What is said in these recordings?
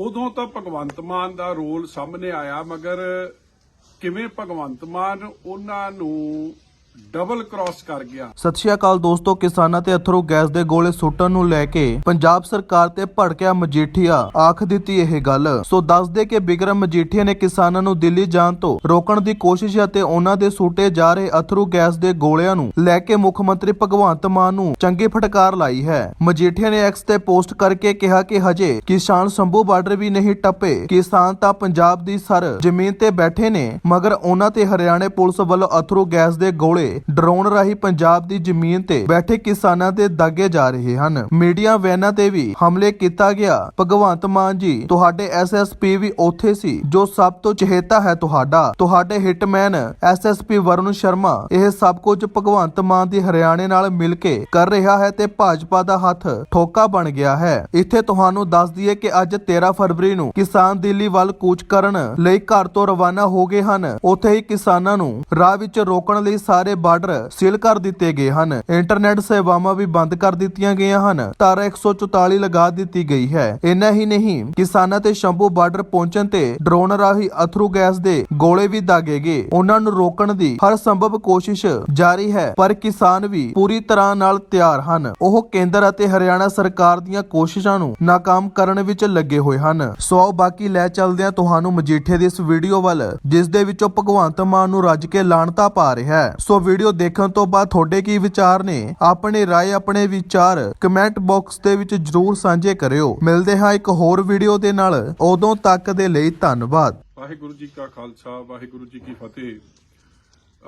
ਉਦੋਂ ਤਾਂ ਭਗਵੰਤ ਮਾਨ ਦਾ ਰੋਲ ਸਾਹਮਣੇ ਆਇਆ ਮਗਰ ਕਿਵੇਂ ਭਗਵੰਤ ਮਾਨ ਉਹਨਾਂ ਨੂੰ ਡਬਲ ਕ੍ਰਾਸ ਕਰ ਗਿਆ। ਸਤਿ ਸ਼੍ਰੀ ਅਕਾਲ ਦੋਸਤੋ, ਕਿਸਾਨਾਂ ਤੇ ਅਥਰੂ ਗੈਸ ਦੇ ਗੋਲੇ ਸੁੱਟਣ ਨੂੰ ਲੈ ਕੇ ਪੰਜਾਬ ਸਰਕਾਰ ਤੇ ਭੜਕਿਆ ਮਜੀਠੀਆ। ਆਖ ਦਿੱਤੀ ਇਹ ਗੱਲ। ਸੋ ਦੱਸਦੇ ਕਿ ਬਿਕਰਮ ਮਜੀਠੀਆ ਨੇ ਕਿਸਾਨਾਂ ਨੂੰ ਦਿੱਲੀ ਜਾਣ ਤੋਂ ਰੋਕਣ ਦੀ ਕੋਸ਼ਿਸ਼ ਅਤੇ ਉਹਨਾਂ ਦੇ ਸੁੱਟੇ ਜਾ ਰਹੇ ਅਥਰੂ ਗੈਸ ਦੇ ਗੋਲਿਆਂ ਨੂੰ ਲੈ ਕੇ ਮੁੱਖ ਮੰਤਰੀ ਭਗਵੰਤ ਮਾਨ ਨੂੰ ਚੰਗੀ ਫਟਕਾਰ ਲਾਈ ਹੈ। ਮਜੀਠੀਆ ਨੇ ਐਕਸ ਤੇ ਪੋਸਟ ਕਰਕੇ ਕਿਹਾ ਕਿ ਹਜੇ ਕਿਸਾਨ ਸੰਭੂ ਬਾਰਡਰ ਵੀ ਨਹੀਂ ਟੱਪੇ। ਕਿਸਾਨ ਤਾਂ ਪੰਜਾਬ ਦੀ ਸਰ ਜ਼ਮੀਨ ਤੇ ਬੈਠੇ ਨੇ, ਮਗਰ ਉਹਨਾਂ ਤੇ ਹਰਿਆਣੇ ਪੁਲਿਸ ਵੱਲੋਂ ਅਥਰੂ ਗੈਸ ਦੇ ਗੋਲੇ ਡਰੋਨ ਰਾਹੀਂ ਪੰਜਾਬ ਦੀ ਜ਼ਮੀਨ ਤੇ ਬੈਠੇ ਕਿਸਾਨਾਂ ਤੇ ਦਾਗੇ ਜਾ ਰਹੇ ਹਨ। ਮੀਡੀਆ ਵੈਨਾਂ ਤੇ ਵੀ ਹਮਲੇ ਕੀਤਾ ਗਿਆ। ਭਗਵੰਤ ਮਾਨ ਜੀ, ਤੁਹਾਡੇ ਐਸਐਸਪੀ ਵੀ ਉੱਥੇ ਸੀ, ਜੋ ਸਭ ਤੋਂ ਚਹੇਤਾ ਹੈ ਤੁਹਾਡਾ। ਤੁਹਾਡੇ ਹਿਟਮੈਨ ਐਸਐਸਪੀ ਵਰੁਣ ਸ਼ਰਮਾ, ਇਹ ਸਭ ਕੁਝ ਭਗਵੰਤ ਮਾਨ ਦੀ ਹਰਿਆਣੇ ਨਾਲ ਮਿਲ ਕੇ ਕਰ ਰਿਹਾ ਹੈ ਤੇ ਭਾਜਪਾ ਦਾ ਹੱਥ ਠੋਕਾ ਬਣ ਗਿਆ ਹੈ। ਇੱਥੇ ਤੁਹਾਨੂੰ ਦੱਸ ਦਈਏ ਕਿ ਅੱਜ 13 ਫਰਵਰੀ ਨੂੰ ਕਿਸਾਨ ਦਿੱਲੀ ਵੱਲ ਕੂਚ ਕਰਨ ਲਈ ਘਰ ਤੋਂ ਰਵਾਨਾ ਹੋ ਗਏ ਹਨ। ਉੱਥੇ ਹੀ ਕਿਸਾਨਾਂ ਨੂੰ ਰਾਹ ਵਿੱਚ ਰੋਕਣ ਲਈ ਸਾਰੇ ਬਾਰਡਰ ਸੀਲ ਕਰ ਦਿੱਤੇ ਗਏ ਹਨ। ਇੰਟਰਨੈਟ ਸੇਵਾਵਾਂ ਵੀ ਬੰਦ ਕਰ ਦਿੱਤੀਆਂ ਗਈਆਂ ਹਨ। ਧਾਰਾ 144 ਲਗਾ ਦਿੱਤੀ ਗਈ ਹੈ। ਇੰਨਾ ਹੀ ਨਹੀਂ, ਕਿਸਾਨਾਂ ਤੇ ਸ਼ੰਭੂ ਬਾਰਡਰ ਪਹੁੰਚਣ ਤੇ ਡਰੋਨ ਰਾਹੀਂ ਅਥਰੂ ਗੈਸ ਦੇ ਗੋਲੇ ਵੀ ਦਾਗੇ ਗਏ ਉਹਨਾਂ ਨੂੰ ਰੋਕਣ ਦੀ ਹਰ ਸੰਭਵ ਕੋਸ਼ਿਸ਼ ਜਾਰੀ ਹੈ, ਪਰ ਕਿਸਾਨ ਵੀ ਪੂਰੀ ਤਰ੍ਹਾਂ ਨਾਲ ਤਿਆਰ ਹਨ। ਉਹ ਕੇਂਦਰ ਅਤੇ ਹਰਿਆਣਾ ਸਰਕਾਰ ਦੀਆਂ ਕੋਸ਼ਿਸ਼ਾਂ ਨੂੰ ਨਾਕਾਮ ਕਰਨ ਵਿੱਚ ਲੱਗੇ ਹੋਏ ਹਨ। ਸੋ ਆਓ ਬਾਕੀ ਲੈ ਚੱਲਦੇ ਹਾਂ ਤੁਹਾਨੂੰ ਮਜੀਠੇ ਦੀ ਇਸ ਵੀਡੀਓ ਵੱਲ, ਜਿਸ ਦੇ ਵਿੱਚੋਂ ਭਗਵੰਤ ਮਾਨ ਨੂੰ ਰੱਜ ਕੇ ਲਾਣਤਾ ਪਾ ਰਿਹਾ ਹੈ। ਸੋ ਵੀਡੀਓ ਦੇਖਣ ਤੋਂ ਬਾਅਦ ਤੁਹਾਡੇ ਕੀ ਵਿਚਾਰ ਨੇ? ਆਪਣੇ ਰਾਏ ਆਪਣੇ ਵਿਚਾਰ ਕਮੈਂਟ ਬਾਕਸ ਦੇ ਵਿੱਚ ਜਰੂਰ ਸਾਂਝੇ ਕਰਿਓ। ਮਿਲਦੇ ਹਾਂ ਇੱਕ ਹੋਰ ਵੀਡੀਓ ਦੇ ਨਾਲ। ਉਦੋਂ ਤੱਕ ਦੇ ਲਈ ਧੰਨਵਾਦ। ਵਾਹਿਗੁਰੂ ਜੀ ਕਾ ਖਾਲਸਾ ਵਾਹਿਗੁਰੂ ਜੀ ਕੀ ਫਤਿਹ।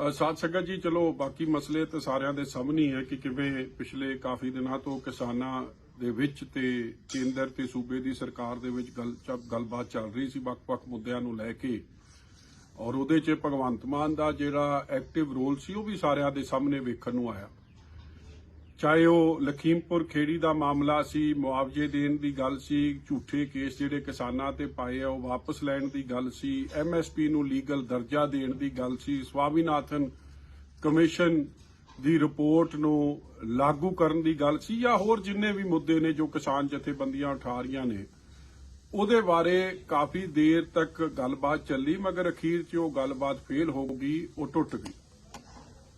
ਅ, ਸਾਧ ਸੰਗਤ ਜੀ ਚਲੋ ਬਾਕੀ ਮਸਲੇ ਤਾਂ ਸਾਰਿਆਂ ਦੇ ਸਾਹਮਣੇ ਹੈ ਕਿ ਕਿਵੇਂ ਪਿਛਲੇ ਕਾਫੀ ਦਿਨਾਂ ਤੋਂ ਕਿਸਾਨਾਂ ਦੇ ਵਿੱਚ ਤੇ ਕੇਂਦਰ ਤੇ ਸੂਬੇ ਦੀ ਸਰਕਾਰ ਦੇ ਵਿੱਚ ਗੱਲ ਗੱਲਬਾਤ ਚੱਲ ਰਹੀ ਸੀ ਵੱਖ-ਵੱਖ ਮੁੱਦਿਆਂ ਨੂੰ ਲੈ ਕੇ। ਔਰ ਉਹਦੇ 'ਚ ਭਗਵੰਤ ਮਾਨ ਦਾ ਜਿਹੜਾ ਐਕਟਿਵ ਰੋਲ ਸੀ, ਉਹ ਵੀ ਸਾਰਿਆਂ ਦੇ ਸਾਹਮਣੇ ਵੇਖਣ ਨੂੰ ਆਇਆ। ਚਾਹੇ ਉਹ ਲਖੀਮਪੁਰ ਖੇੜੀ ਦਾ ਮਾਮਲਾ ਸੀ, ਮੁਆਵਜ਼ੇ ਦੇਣ ਦੀ ਗੱਲ ਸੀ, ਝੂਠੇ ਕੇਸ ਜਿਹੜੇ ਕਿਸਾਨਾਂ ਤੇ ਪਾਏ ਆ, ਉਹ ਵਾਪਸ ਲੈਣ ਦੀ ਗੱਲ ਸੀ ਐਮਐਸਪੀ ਨੂੰ ਲੀਗਲ ਦਰਜਾ ਦੇਣ ਦੀ ਗੱਲ ਸੀ, ਸਵਾਮੀਨਾਥਨ ਕਮਿਸ਼ਨ ਦੀ ਰਿਪੋਰਟ ਨੂੰ ਲਾਗੂ ਕਰਨ ਦੀ ਗੱਲ ਸੀ, ਜਾਂ ਹੋਰ ਜਿੰਨੇ ਵੀ ਮੁੱਦੇ ਨੇ ਜੋ ਕਿਸਾਨ ਜਥੇਬੰਦੀਆਂ ਉਠਾ ਰਹੀਆਂ ਨੇ। ਉਹਦੇ ਬਾਰੇ ਕਾਫੀ ਦੇਰ ਤੱਕ ਗੱਲਬਾਤ ਚੱਲੀ, ਮਗਰ ਅਖੀਰ 'ਚ ਉਹ ਗੱਲਬਾਤ ਫੇਲ ਹੋ ਗਈ, ਉਹ ਟੁੱਟ ਗਈ।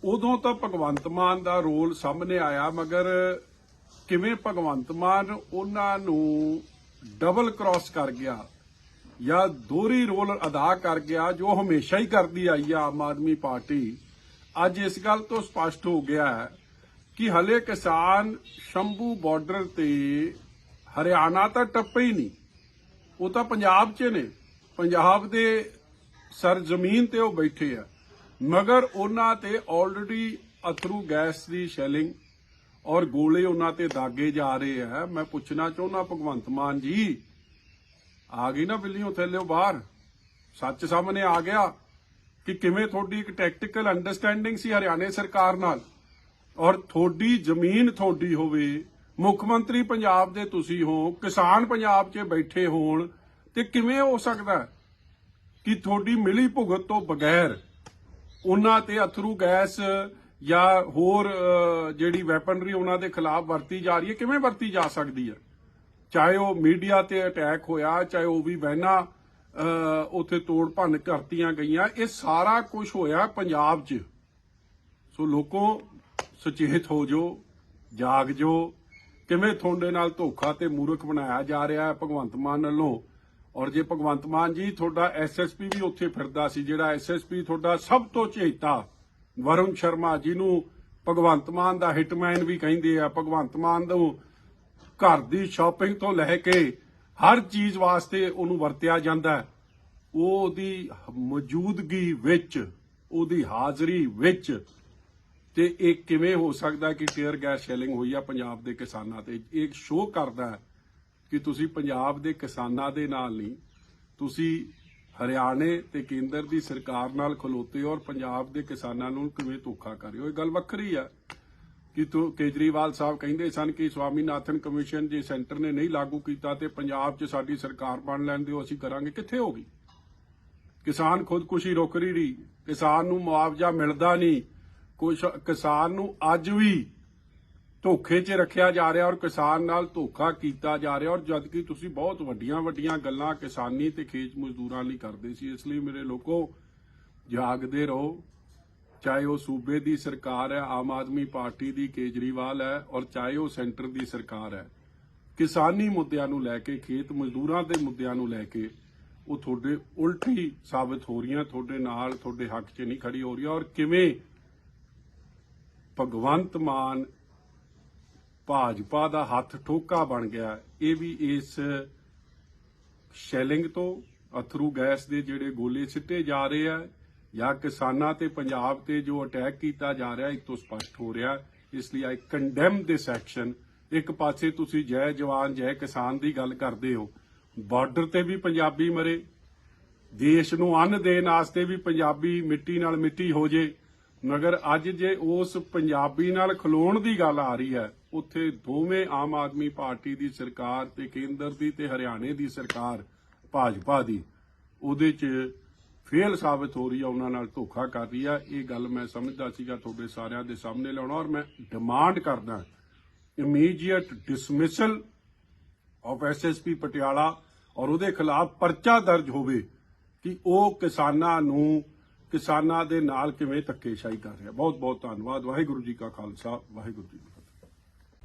ਉਦੋਂ ਤਾਂ ਭਗਵੰਤ ਮਾਨ ਦਾ ਰੋਲ ਸਾਹਮਣੇ ਆਇਆ, ਮਗਰ ਕਿਵੇਂ ਭਗਵੰਤ ਮਾਨ ਉਹਨਾਂ ਨੂੰ ਡਬਲ ਕ੍ਰਾਸ ਕਰ ਗਿਆ ਜਾਂ ਦੋਹਰੀ ਰੋਲ ਅਦਾ ਕਰ ਗਿਆ, ਜੋ ਹਮੇਸ਼ਾ ਹੀ ਕਰਦੀ ਆਈ ਆ ਆਮ ਆਦਮੀ ਪਾਰਟੀ, ਅੱਜ ਇਸ ਗੱਲ ਤੋਂ ਸਪਸ਼ਟ ਹੋ ਗਿਆ ਹੈ ਕਿ ਹਲੇ ਕਿਸਾਨ ਸ਼ੰਭੂ ਬਾਰਡਰ ਤੇ ਹਰਿਆਣਾ ਤਾਂ ਟੱਪੇ ਹੀ ਨਹੀਂ। ਉਹ ਤਾਂ ਪੰਜਾਬ 'ਚ ਨੇ। ਪੰਜਾਬ ਦੇ ਸਰ ਜ਼ਮੀਨ ਤੇ ਉਹ ਬੈਠੇ ਆ। ਮਗਰ ਉਹਨਾਂ ਤੇ ਆਲਰੇਡੀ ਅਥਰੂ ਗੈਸ ਦੀ ਸ਼ੈਲਿੰਗ ਔਰ ਗੋਲੇ ਉਹਨਾਂ ਤੇ ਦਾਗੇ ਜਾ ਰਹੇ ਆ। ਮੈਂ ਪੁੱਛਣਾ ਚਾਹੁੰਦਾ ਭਗਵੰਤ ਮਾਨ ਜੀ, ਆ ਗਈ ਨਾ ਬਿੱਲੀਓ ਥੱਲੇ ਬਾਹਰ? ਸੱਚ ਸਾਹਮਣੇ ਆ ਗਿਆ ਕਿ ਕਿਵੇਂ ਤੁਹਾਡੀ ਇੱਕ ਟੈਕਟੀਕਲ ਅੰਡਰਸਟੈਂਡਿੰਗ ਸੀ ਹਰਿਆਣੇ ਸਰਕਾਰ ਨਾਲ? ਔਰ ਤੁਹਾਡੀ ਜ਼ਮੀਨ ਤੁਹਾਡੀ ਹੋਵੇ ਮੁੱਖ ਮੰਤਰੀ ਪੰਜਾਬ ਦੇ ਤੁਸੀਂ ਹੋ, ਕਿਸਾਨ ਪੰਜਾਬ 'ਚ ਬੈਠੇ ਹੋਣ, ਤੇ ਕਿਵੇਂ ਹੋ ਸਕਦਾ ਕਿ ਤੁਹਾਡੀ ਮਿਲੀ ਭੁਗਤ ਤੋਂ ਬਗੈਰ ਉਹਨਾਂ ਤੇ ਅਥਰੂ ਗੈਸ ਜਾਂ ਹੋਰ ਜਿਹੜੀ ਵੈਪਨਰੀ ਉਹਨਾਂ ਦੇ ਖਿਲਾਫ ਵਰਤੀ ਜਾ ਰਹੀ ਹੈ, ਕਿਵੇਂ ਵਰਤੀ ਜਾ ਸਕਦੀ ਹੈ? ਚਾਹੇ ਉਹ ਮੀਡੀਆ ਤੇ ਅਟੈਕ ਹੋਇਆ, ਚਾਹੇ ਉਹ ਵੀ ਵਹਿਨਾ ਉਥੇ ਤੋੜ ਭੰਨ ਕਰਤੀਆਂ ਗਈਆਂ, ਇਹ ਸਾਰਾ ਕੁਝ ਹੋਇਆ ਪੰਜਾਬ 'ਚ। ਸੋ ਲੋਕੋ, ਸੁਚੇਤ ਹੋ ਜੋ ਜਾਗ ਜੋ ਕਿਵੇਂ ਤੁਹਾਡੇ ਨਾਲ ਧੋਖਾ ਤੇ ਮੂਰਖ ਬਣਾਇਆ ਜਾ ਰਿਹਾ ਹੈ ਭਗਵੰਤ ਮਾਨ ਵੱਲੋਂ? ਔਰ ਜੇ ਭਗਵੰਤ ਮਾਨ ਜੀ ਤੁਹਾਡਾ ਐਸਐਸਪੀ ਵੀ ਉੱਥੇ ਫਿਰਦਾ ਸੀ, ਜਿਹੜਾ ਐਸਐਸਪੀ ਤੁਹਾਡਾ ਸਭ ਤੋਂ ਚੇਤਾ ਵਰੁਣ ਸ਼ਰਮਾ ਜਿਹਨੂੰ ਭਗਵੰਤ ਮਾਨ ਦਾ ਹਿਟਮੈਨ ਵੀ ਕਹਿੰਦੇ ਆ, ਭਗਵੰਤ ਮਾਨ ਨੂੰ ਘਰ ਦੀ ਸ਼ਾਪਿੰਗ ਤੋਂ ਲੈ ਕੇ ਹਰ ਚੀਜ਼ ਵਾਸਤੇ ਉਹਨੂੰ ਵਰਤਿਆ ਜਾਂਦਾ ਉਹ ਉਹਦੀ ਮੌਜੂਦਗੀ ਵਿੱਚ, ਉਹਦੀ ਹਾਜ਼ਰੀ ਵਿੱਚ ਤੇ ਇਹ ਕਿਵੇਂ ਹੋ ਸਕਦਾ ਕਿ ਟੀਅਰ ਗੈਸ ਸ਼ੈਲਿੰਗ ਹੋਈ ਆ ਪੰਜਾਬ ਦੇ ਕਿਸਾਨਾਂ ਤੇ? ਇਹ ਸ਼ੋਅ ਕਰਦਾ ਕਿ ਤੁਸੀਂ ਪੰਜਾਬ ਦੇ ਕਿਸਾਨਾਂ ਦੇ ਨਾਲ ਨਹੀਂ, ਤੁਸੀਂ ਹਰਿਆਣੇ ਤੇ ਕੇਂਦਰ ਦੀ ਸਰਕਾਰ ਨਾਲ ਖਲੋਤੇ ਹੋ ਔਰ ਪੰਜਾਬ ਦੇ ਕਿਸਾਨਾਂ ਨੂੰ ਕਿਵੇਂ ਧੋਖਾ ਕਰ ਰਹੇ ਹੋ? ਇਹ ਗੱਲ ਵੱਖਰੀ ਹੈ ਕਿ ਤੋ ਕੇਜਰੀਵਾਲ ਸਾਹਿਬ ਕਹਿੰਦੇ ਸਨ ਕਿ ਸਵਾਮੀਨਾਥਨ ਕਮਿਸ਼ਨ ਜੇ ਸੈਂਟਰ ਨੇ ਨਹੀਂ ਲਾਗੂ ਕੀਤਾ ਤੇ ਪੰਜਾਬ 'ਚ ਸਾਡੀ ਸਰਕਾਰ ਬਣ ਲੈਣ ਦਿਓ, ਅਸੀਂ ਕਰਾਂਗੇ। ਕਿੱਥੇ ਹੋ ਗਈ? ਕਿਸਾਨ ਖੁਦਕੁਸ਼ੀ ਰੁਕ ਰਹੀ। ਕਿਸਾਨ ਨੂੰ ਮੁਆਵਜ਼ਾ ਮਿਲਦਾ ਨਹੀਂ। ਕੁਛ ਕਿਸਾਨ ਨੂੰ ਅੱਜ ਵੀ ਧੋਖੇ 'ਚ ਰੱਖਿਆ ਜਾ ਰਿਹਾ ਔਰ ਕਿਸਾਨ ਨਾਲ ਧੋਖਾ ਕੀਤਾ ਜਾ ਰਿਹਾ ਔਰ ਜਦ ਕਿ ਤੁਸੀਂ ਬਹੁਤ ਵੱਡੀਆਂ ਵੱਡੀਆਂ ਗੱਲਾਂ ਕਿਸਾਨੀ ਤੇ ਖੇਤ ਮਜ਼ਦੂਰਾਂ ਲਈ ਕਰਦੇ ਸੀ, ਇਸ ਲਈ ਮੇਰੇ ਲੋਕੋ ਜਾਗਦੇ ਰਹੋ। ਚਾਹੇ ਉਹ ਸੂਬੇ ਦੀ ਸਰਕਾਰ ਹੈ, ਆਮ ਆਦਮੀ ਪਾਰਟੀ ਦੀ ਕੇਜਰੀਵਾਲ ਹੈ ਔਰ ਚਾਹੇ ਉਹ ਸੈਂਟਰ ਦੀ ਸਰਕਾਰ ਹੈ, ਕਿਸਾਨੀ ਮੁੱਦਿਆਂ ਨੂੰ ਲੈ ਕੇ, ਖੇਤ ਮਜ਼ਦੂਰਾਂ ਦੇ ਮੁੱਦਿਆਂ ਨੂੰ ਲੈ ਕੇ ਉਹ ਤੁਹਾਡੇ ਉਲਟੀ ਸਾਬਤ ਹੋ ਰਹੀਆਂ, ਤੁਹਾਡੇ ਨਾਲ, ਤੁਹਾਡੇ ਹੱਕ 'ਚ ਨਹੀਂ ਖੜੀ ਹੋ ਰਹੀਆਂ ਔਰ ਕਿਵੇਂ ਭਗਵੰਤ ਮਾਨ ਭਾਜਪਾ ਦਾ ਹੱਥ ਠੋਕਾ ਬਣ ਗਿਆ। ਇਹ ਵੀ ਇਸ ਸ਼ੈਲਿੰਗ ਤੋਂ ਅਥਰੂ ਗੈਸ ਦੇ ਜਿਹੜੇ ਗੋਲੇ ਸਿੱਟੇ ਜਾ ਰਹੇ ਆ ਜਾਂ ਕਿਸਾਨਾਂ ਤੇ ਪੰਜਾਬ ਤੇ ਜੋ ਅਟੈਕ ਕੀਤਾ ਜਾ ਰਿਹਾ ਇਸ ਤੋਂ ਸਪਸ਼ਟ ਹੋ ਰਿਹਾ। ਇਸ ਲਈ ਆਈ ਕੰਡੈਮ ਦਿਸ ਐਕਸ਼ਨ ਇੱਕ ਪਾਸੇ ਤੁਸੀਂ ਜੈ ਜਵਾਨ, ਜੈ ਕਿਸਾਨ ਦੀ ਗੱਲ ਕਰਦੇ ਹੋ। ਬਾਰਡਰ ਤੇ ਵੀ ਪੰਜਾਬੀ ਮਰੇ। ਦੇਸ਼ ਨੂੰ ਅੰਨ ਦੇਣ ਵਾਸਤੇ ਵੀ ਪੰਜਾਬੀ ਮਿੱਟੀ ਨਾਲ ਮਿੱਟੀ ਹੋ ਜੇ। ਮਗਰ ਅੱਜ ਜੇ ਉਸ ਪੰਜਾਬੀ ਨਾਲ ਖਲੋਣ ਦੀ ਗੱਲ ਆ ਰਹੀ ਹੈ, ਉੱਥੇ ਦੋਵੇਂ ਆਮ ਆਦਮੀ ਪਾਰਟੀ ਦੀ ਸਰਕਾਰ ਤੇ ਕੇਂਦਰ ਦੀ ਤੇ ਹਰਿਆਣੇ ਦੀ ਸਰਕਾਰ, ਭਾਜਪਾ ਦੀ, ਉਹਦੇ 'ਚ ਫੇਲ ਸਾਬਤ ਹੋ ਰਹੀ ਹੈ ਉਹਨਾਂ ਨਾਲ ਧੋਖਾ ਕਰ ਰਹੀ ਹੈ ਇਹ ਗੱਲ ਮੈਂ ਸਮਝਦਾ ਸੀਗਾ ਤੁਹਾਡੇ ਸਾਰਿਆਂ ਦੇ ਸਾਹਮਣੇ ਲਾਉਣਾ ਔਰ ਮੈਂ ਡਿਮਾਂਡ ਕਰਦਾ immediate dismissal of SSP Patiala ਔਰ ਉਹਦੇ ਖਿਲਾਫ ਪਰਚਾ ਦਰਜ ਹੋਵੇ ਕਿ ਉਹ ਕਿਸਾਨਾਂ ਨੂੰ ਕਿਸਾਨਾਂ ਦੇ ਨਾਲ ਕਿਵੇਂ ਧੱਕੇਸ਼ਾਹੀ ਕਰ ਰਿਹਾ? ਬਹੁਤ ਬਹੁਤ ਧੰਨਵਾਦ। ਵਾਹਿਗੁਰੂ ਜੀ ਕਾ ਖਾਲਸਾ। ਵਾਹਿਗੁਰੂ ਜੀ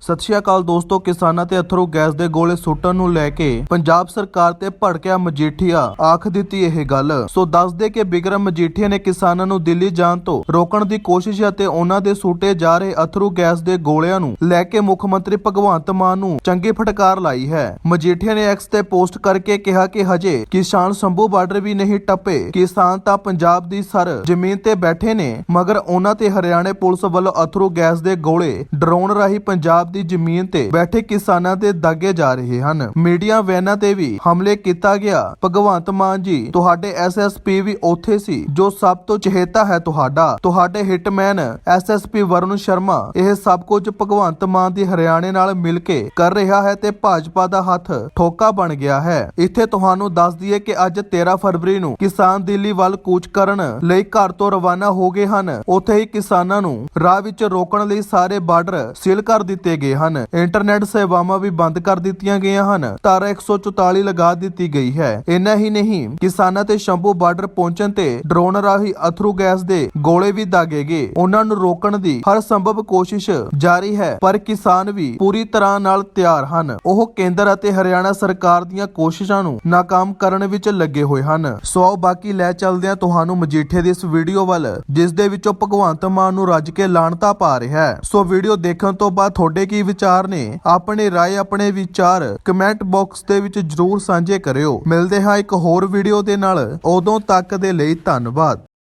ਸਤਿ ਸ਼੍ਰੀ ਅਕਾਲ ਦੋਸਤੋ, ਕਿਸਾਨਾਂ ਤੇ ਅਥਰੂ ਗੈਸ ਦੇ ਗੋਲੇ ਸੁੱਟਣ ਨੂੰ ਲੈ ਕੇ ਪੰਜਾਬ ਸਰਕਾਰ ਤੇ ਭੜਕਿਆ ਮਜੀਠੀਆ, ਆਖ ਦਿੱਤੀ ਇਹ ਗੱਲ। ਸੋ ਦੱਸ ਦੇ ਕਿ ਬਿਕਰਮ ਮਜੀਠੀਆ ਨੇ ਕਿਸਾਨਾਂ ਨੂੰ ਦਿੱਲੀ ਜਾਣ ਤੋਂ ਰੋਕਣ ਦੀ ਕੋਸ਼ਿਸ਼ ਅਤੇ ਉਹਨਾਂ ਦੇ ਸੁੱਟੇ ਜਾ ਰਹੇ ਅਥਰੂ ਗੈਸ ਦੇ ਗੋਲਿਆਂ ਨੂੰ ਲੈ ਕੇ ਮੁੱਖ ਮੰਤਰੀ ਭਗਵੰਤ ਮਾਨ ਨੂੰ ਚੰਗੀ ਫਟਕਾਰ ਲਾਈ ਹੈ। ਮਜੀਠੀਆ ਨੇ ਐਕਸ ਤੇ ਪੋਸਟ ਕਰਕੇ ਕਿਹਾ ਕਿ ਹਜੇ ਕਿਸਾਨ ਸੰਭੂ ਬਾਰਡਰ ਵੀ ਨਹੀਂ ਟੱਪੇ। ਕਿਸਾਨ ਤਾਂ ਪੰਜਾਬ ਦੀ ਸਰ ਜ਼ਮੀਨ ਤੇ ਬੈਠੇ ਨੇ, ਮਗਰ ਉਹਨਾਂ ਤੇ ਹਰਿਆਣੇ ਪੁਲਿਸ ਵੱਲੋਂ ਅਥਰੂ ਗੈਸ ਦੇ ਗੋਲੇ ਡਰੋਨ ਰਾਹੀਂ ਪੰਜਾਬ ਦੀ ਜ਼ਮੀਨ ਤੇ ਬੈਠੇ ਕਿਸਾਨਾਂ ਤੇ ਦਾਗੇ ਜਾ ਰਹੇ ਹਨ। ਮੀਡੀਆ ਵੈਨਾਂ ਤੇ ਵੀ ਹਮਲੇ ਕੀਤਾ ਗਿਆ। ਭਗਵੰਤ ਮਾਨ ਜੀ, ਤੁਹਾਡੇ ਐਸਐਸਪੀ ਵੀ ਉੱਥੇ ਸੀ, ਜੋ ਸਭ ਤੋਂ ਚਹੇਤਾ ਹੈ ਤੁਹਾਡਾ। ਤੁਹਾਡੇ ਹਿਟਮੈਨ ਐਸਐਸਪੀ ਵਰੁਣ ਸ਼ਰਮਾ, ਇਹ ਸਭ ਕੁਝ ਭਗਵੰਤ ਮਾਨ ਦੀ ਹਰਿਆਣੇ ਨਾਲ ਮਿਲ ਕੇ ਕਰ ਰਿਹਾ ਹੈ ਤੇ ਭਾਜਪਾ ਦਾ ਹੱਥ ਠੋਕਾ ਬਣ ਗਿਆ ਹੈ। ਇੱਥੇ ਤੁਹਾਨੂੰ ਦੱਸ ਦਈਏ ਕਿ ਅੱਜ 13 ਫਰਵਰੀ ਨੂੰ ਕਿਸਾਨ ਦਿੱਲੀ ਵੱਲ ਕੂਚ ਕਰਨ ਲਈ ਘਰ ਤੋਂ ਰਵਾਨਾ ਹੋ ਗਏ ਹਨ। ਉੱਥੇ ਹੀ ਕਿਸਾਨਾਂ ਨੂੰ ਰਾਹ ਵਿੱਚ ਰੋਕਣ ਲਈ ਸਾਰੇ ਬਾਰਡਰ ਸੀਲ ਕਰ ਦਿੱਤੇ ਗਏ ਹਨ। ਇੰਟਰਨੈਟ ਸੇਵਾਵਾਂ ਵੀ ਬੰਦ ਕਰ ਦਿੱਤੀਆਂ ਗਈਆਂ ਹਨ। ਧਾਰਾ 144 ਲਗਾ ਦਿੱਤੀ ਗਈ ਹੈ। ਇੰਨਾ ਹੀ ਨਹੀਂ, ਕਿਸਾਨਾਂ ਤੇ ਸ਼ੰਭੂ ਬਾਰਡਰ ਪਹੁੰਚਣ ਤੇ ਡਰੋਨ ਰਾਹੀਂ ਅਥਰੂ ਗੈਸ ਦੇ ਗੋਲੇ ਵੀ ਦਾਗੇ ਗਏ। ਉਹਨਾਂ ਨੂੰ ਰੋਕਣ ਦੀ ਹਰ ਸੰਭਵ ਕੋਸ਼ਿਸ਼ ਜਾਰੀ ਹੈ, ਪਰ ਕਿਸਾਨ ਵੀ ਪੂਰੀ ਤਰ੍ਹਾਂ ਨਾਲ ਤਿਆਰ ਹਨ। ਉਹ ਕੇਂਦਰ ਅਤੇ ਹਰਿਆਣਾ ਸਰਕਾਰ ਦੀਆਂ ਕੋਸ਼ਿਸ਼ਾਂ ਨੂੰ ਨਾਕਾਮ ਕਰਨ ਵਿੱਚ ਲੱਗੇ ਹੋਏ ਹਨ। ਸੋ ਬਾਕੀ ਲੈ ਚੱਲਦੇ ਹਾਂ ਤੁਹਾਨੂੰ ਮਜੀਠੇ ਦੀ ਇਸ ਵੀਡੀਓ ਵੱਲ, ਜਿਸ ਦੇ ਵਿੱਚੋਂ ਭਗਵੰਤ ਮਾਨ ਨੂੰ ਰੱਜ ਕੇ ਲਾਣਤਾ ਪਾ ਰਿਹਾ ਹੈ। ਸੋ ਵੀਡੀਓ ਦੇਖਣ ਤੋਂ ਬਾਅਦ ਤੁਹਾਡੇ ਕੀ ਵਿਚਾਰ ਨੇ? ਆਪਣੇ ਰਾਏ, ਆਪਣੇ ਵਿਚਾਰ ਕਮੈਂਟ ਬਾਕਸ ਦੇ ਵਿੱਚ ਜਰੂਰ ਸਾਂਝੇ ਕਰਿਓ। ਮਿਲਦੇ ਹਾਂ ਇੱਕ ਹੋਰ ਵੀਡੀਓ ਦੇ ਨਾਲ। ਉਦੋਂ ਤੱਕ ਦੇ ਲਈ ਧੰਨਵਾਦ।